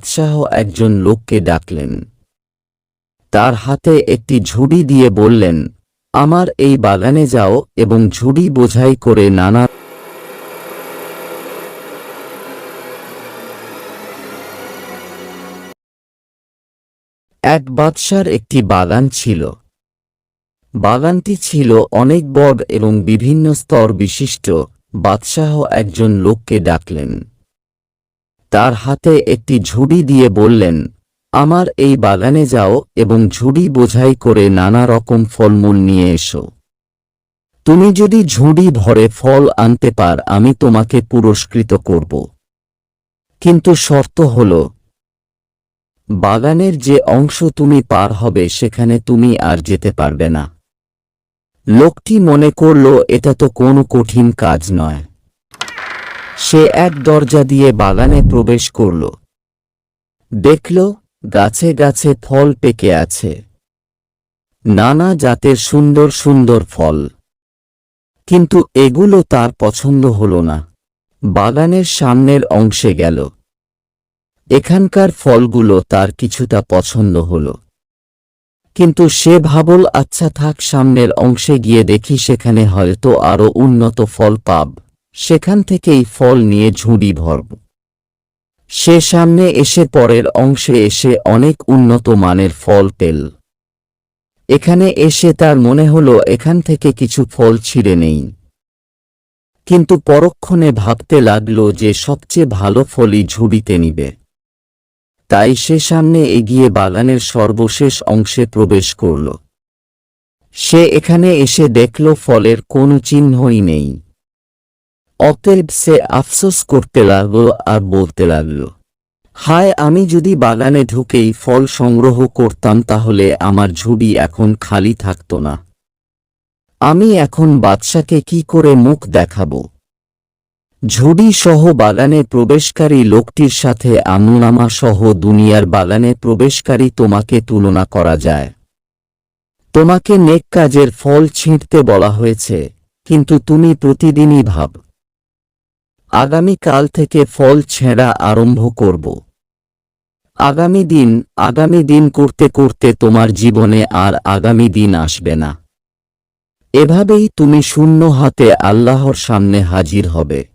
বাদশাহ একজন লোককে ডাকলেন। তার হাতে একটি ঝুড়ি দিয়ে বললেন, আমার এই বাগানে যাও এবং ঝুড়ি বোঝাই করে নানা এক বাদশার একটি বাগান ছিল। বাগানটি ছিল অনেক বড় এবং বিভিন্ন স্তর বিশিষ্ট। বাদশাহ একজন লোককে ডাকলেন। তার হাতে একটি ঝুড়ি দিয়ে বললেন, আমার এই বাগানে যাও এবং ঝুড়ি বোঝাই করে নানা রকম ফলমূল নিয়ে এসো। তুমি যদি ঝুড়ি ভরে ফল আনতে পার, আমি তোমাকে পুরস্কৃত করব। কিন্তু শর্ত হল, বাগানের যে অংশ তুমি পার হবে, সেখানে তুমি আর যেতে পারবে না। লোকটি মনে করল, এটা তো কোনো কঠিন কাজ নয়। সে এক দরজা দিয়ে বাগানে প্রবেশ করল। দেখল গাছে গাছে ফল পেকে আছে। নানা জাতের সুন্দর সুন্দর ফল। কিন্তু এগুলো তার পছন্দ হল না। বাগানের সামনের অংশে গেল। এখানকার ফলগুলো তার কিছুটা পছন্দ হল। কিন্তু সে ভাবল আচ্ছা থাক, সামনের অংশে গিয়ে দেখি সেখানে হয়তো আরও উন্নত ফল পাব। সেখান থেকেই ফল নিয়ে ঝুড়ি ভরব। সে সামনে এসে পরের অংশে এসে অনেক উন্নত মানের ফল পেল। এখানে এসে তার মনে হলো এখান থেকে কিছু ফল ছিঁড়ে নেই। কিন্তু পরক্ষণে ভাবতে লাগল যে সবচেয়ে ভালো ফলই ঝুড়িতে নিবে। তাই সে সামনে এগিয়ে বাগানের সর্বশেষ অংশে প্রবেশ করল। সে এখানে এসে দেখল ফলের কোনো চিহ্নই নেই। অতএব সে আফসোস করতে লাগল আর বলতে লাগল, হায়, আমি যদি বাগানে ঢুকেই ফল সংগ্রহ করতাম তাহলে আমার ঝুড়ি এখন খালি থাকত না। আমি এখন বাদশাকে কি করে মুখ দেখাব? ঝুড়ি সহ বাগানে প্রবেশকারী লোকটির সাথে আমুনামা সহ দুনিয়ার বাগানে প্রবেশকারী তোমাকে তুলনা করা যায়। তোমাকে নেক কাজের ফল ছিঁড়তে বলা হয়েছে, কিন্তু তুমি প্রতিদিনই ভাব আগামী কাল থেকে ফল ছেঁড়া আরম্ভ করব। আগামী দিন আগামী দিন করতে করতে তোমার জীবনে আর আগামী দিন আসবে না। এভাবেই তুমি শূন্য হাতে আল্লাহর সামনে হাজির হবে।